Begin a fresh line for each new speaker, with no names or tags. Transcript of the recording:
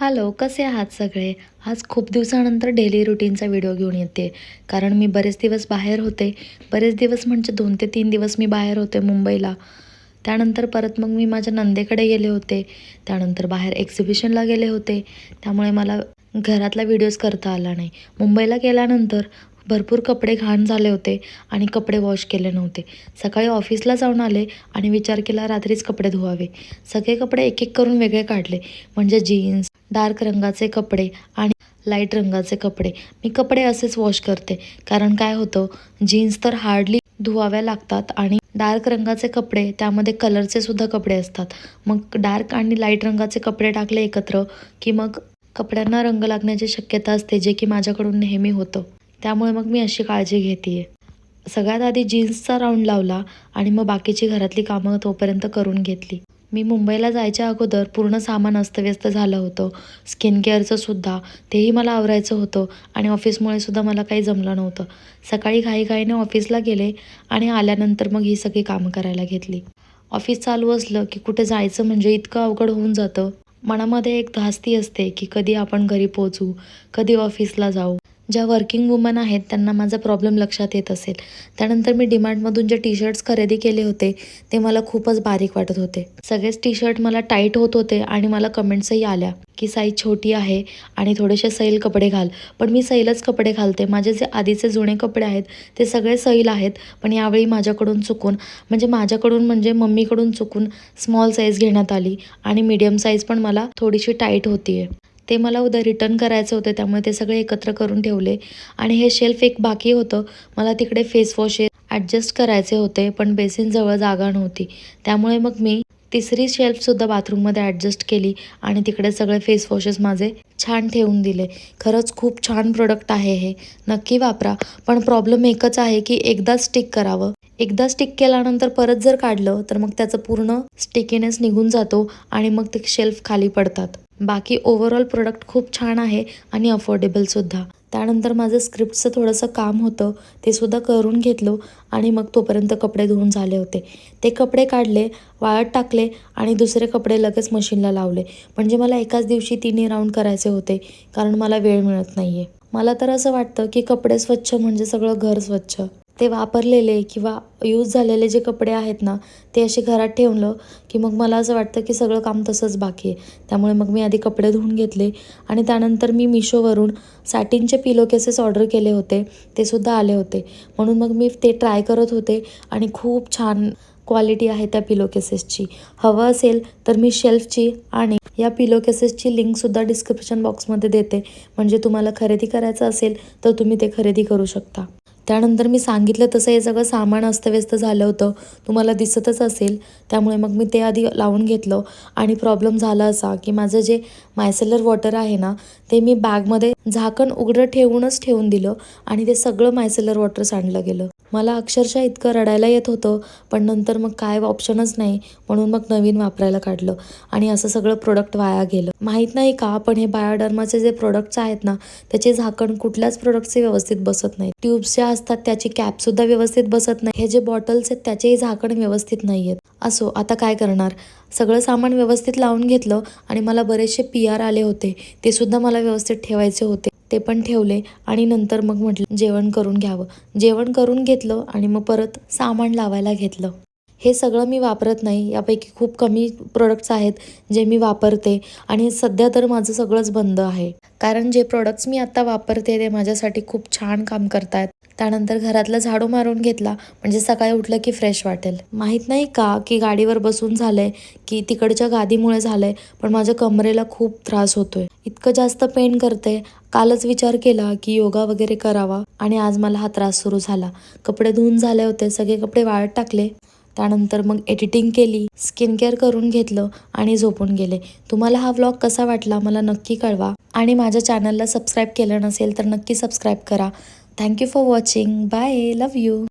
Hello कसे आहात सगळे? आज खूप दिवसानंतर डेली रुटीनचा व्हिडिओ घेऊन येते. कारण मी बरेच दिवस बाहेर होते. बरेच दिवस म्हणजे दोन ते तीन दिवस मी बाहेर होते मुंबईला. त्यानंतर परत मग मी माझ्या नंदेकडे गेले होते. त्यानंतर बाहेर एक्झिबिशनला गेले होते. त्यामुळे मला घरातला व्हिडिओज करता आला नाही. मुंबईला गेल्यानंतर भरपूर कपडे घाण झाले होते आणि कपडे वॉश केले नव्हते. सकाळी ऑफिसला जाऊन आले आणि विचार केला रात्रीच कपडे धुवावे. सगळे कपडे एक एक करून वेगळे काढले. म्हणजे जीन्स डार्क रंगाचे कपडे आणि लाइट रंगाचे कपडे. मी कपडे असेच वॉश करते. कारण काय होतं जीन्स तर हार्डली धुवाव्या लागतात आणि डार्क रंगाचे कपडे त्यामध्ये कलरचे सुद्धा कपडे असतात. मग डार्क आणि लाइट रंगाचे कपडे टाकले एकत्र की मग कपड्यांना रंग लागण्याची शक्यता असते जे की माझ्याकडून नेहमी होतं. त्यामुळे मग मी अशी काळजी घेते आहे सगळ्यात आधी जीन्सचा राऊंड लावला आणि मग बाकीची घरातली कामं तोपर्यंत करून घेतली. मी मुंबईला जायच्या अगोदर पूर्ण सामान अस्तव्यस्त झालं होतं. स्किन केअरचं सुद्धा तेही मला आवरायचं होतं आणि ऑफिसमुळे सुद्धा मला काही जमलं नव्हतं. सकाळी घाईघाईने ऑफिसला गेले आणि आल्यानंतर मग ही सगळी कामं करायला घेतली. ऑफिस चालू असलं की कुठे जायचं म्हणजे इतकं अवघड होऊन जातं. मनामध्ये एक धास्ती असते की कधी आपण घरी पोचू कधी ऑफिसला जाऊ. ज्या वर्किंग वुमन आहेत त्यांना माझा प्रॉब्लेम लक्षात येत असेल. त्यानंतर मी डिमार्टमधून जे टी शर्ट्स खरेदी केले होते ते मला खूपच बारीक वाटत होते. सगळेच टी शर्ट मला टाईट होत होते आणि मला कमेंट्सही आल्या की साईज छोटी आहे आणि थोडेसे सैल कपडे घाल. पण मी सैलच कपडे घालते. माझे जे आधीचे जुने कपडे आहेत ते सगळे सैल आहेत पण यावेळी माझ्याकडून चुकून म्हणजे माझ्याकडून म्हणजे मम्मीकडून चुकून स्मॉल साईज घेण्यात आली आणि मीडियम साईज पण मला थोडीशी टाईट होती आहे ते मला उद्या रिटर्न करायचं होतं त्यामुळे ते सगळे एकत्र करून ठेवले. आणि हे शेल्फ एक बाकी होतं. मला तिकडे फेसवॉश ॲडजस्ट करायचे होते पण बेसिनजवळ जागा नव्हती. त्यामुळे मग मी तिसरी शेल्फसुद्धा बाथरूममध्ये ॲडजस्ट केली आणि तिकडे सगळे फेस वॉशेस माझे छान ठेवून दिले. खरंच खूप छान प्रोडक्ट आहे हे. नक्की वापरा. पण प्रॉब्लेम एकच आहे की एकदा स्टिक करावं. एकदा स्टिक केल्यानंतर परत जर काढलं तर मग त्याचं पूर्ण स्टिकीनेस निघून जातो आणि मग ते शेल्फ खाली पडतात. बाकी ओव्हरऑल प्रोडक्ट खूप छान आहे आणि अफोर्डेबलसुद्धा त्यानंतर माझं स्क्रिप्टचं थोडंसं काम होतं ते सुद्धा करून घेतलं आणि मग तोपर्यंत कपडे धुवून झाले होते. ते कपडे काढले वाळत टाकले आणि दुसरे कपडे लगेच मशीनला लावले. म्हणजे मला एकाच दिवशी तिन्ही राऊंड करायचे होते कारण मला वेळ मिळत नाही आहे मला तर असं वाटतं की कपडे स्वच्छ म्हणजे सगळं घर स्वच्छ. ते वापरलेले किंवा यूज झालेले जे कपडे आहेत ना ते असे घरात ठेवलं की मग मला असं वाटतं की सगळं काम तसंच बाकी आहे. त्यामुळे मग मी आधी कपडे धुवून घेतले आणि त्यानंतर मी मिशोवरून सॅटिनचे पिलो केसेस ऑर्डर केले होते. ते सुद्धा आले होते. म्हणून मग मी ते ट्राय करत होते आणि खूप छान क्वालिटी आहे त्या पिलो केसेसची हवं असेल तर मी शेल्फची आणि या पिलो केसेसची लिंकसुद्धा डिस्क्रिप्शन बॉक्समध्ये देते. म्हणजे तुम्हाला खरेदी करायचं असेल तर तुम्ही ते खरेदी करू शकता. त्यानंतर मी सांगितलं तसं हे सगळं सामान अस्तव्यस्त झालं होतं. तुम्हाला दिसतच असेल. त्यामुळे मग मी ते आधी लावून घेतलं. आणि प्रॉब्लेम झाला असा की माझं जे मायसेलर वॉटर आहे ना ते मी बॅगमध्ये झाकण उघडं ठेवूनच ठेवून दिलं आणि ते सगळं मायसेलर वॉटर सांडलं गेलं. मला अक्षरशः इतकं रडायला येत होतं पण नंतर मग काय ऑप्शनच नाही म्हणून मग नवीन वापरायला काढलं आणि असं सगळं प्रोडक्ट वाया गेलं. माहीत नाही का पण हे बायोडर्माचे जे प्रोडक्ट्स आहेत ना त्याचे झाकण कुठल्याच प्रोडक्टचे व्यवस्थित बसत नाही. ट्यूब्सच्या असतात त्याची कॅपसुद्धा व्यवस्थित बसत नाही. हे जे बॉटल्स आहेत त्याचेही झाकण व्यवस्थित नाही आहेत असो आता काय करणार? सगळं सामान व्यवस्थित लावून घेतलं आणि मला बरेचसे पी आर आले होते. ते सुद्धा मला व्यवस्थित ठेवायचे होते. ते पण ठेवले आणि नंतर मग म्हटलं जेवण करून घ्यावं. जेवण करून घेतलं आणि मग परत सामान लावायला घेतलं. हे सगळं मी वापरत नाही. यापैकी खूप कमी प्रोडक्ट्स आहेत जे मी वापरते आणि सध्या तर माझं सगळंच बंद आहे. कारण जे प्रोडक्ट्स मी आत्ता वापरते ते माझ्यासाठी खूप छान काम करतायत त्यानंतर घरातलं झाडू मारून घेतला. म्हणजे सकाळी उठलं की फ्रेश वाटेल. माहीत नाही का की गाडीवर बसून झालंय की तिकडच्या गादीमुळे झालंय पण माझ्या कमरेला खूप त्रास होतोय. इतकं जास्त पेन करते. कालच विचार केला की योगा वगैरे करावा आणि आज मला हा त्रास सुरू झाला. कपडे धुवून झाले होते. सगळे कपडे वाळत टाकले. त्यानंतर मग एडिटिंग केली. स्किन केअर करून घेतलं आणि झोपून गेले. तुम्हाला हा व्लॉग कसा वाटला मला नक्की कळवा. आणि माझ्या चॅनलला सबस्क्राईब केलं नसेल तर नक्की सबस्क्राईब करा. Thank you for watching. Bye. Love you.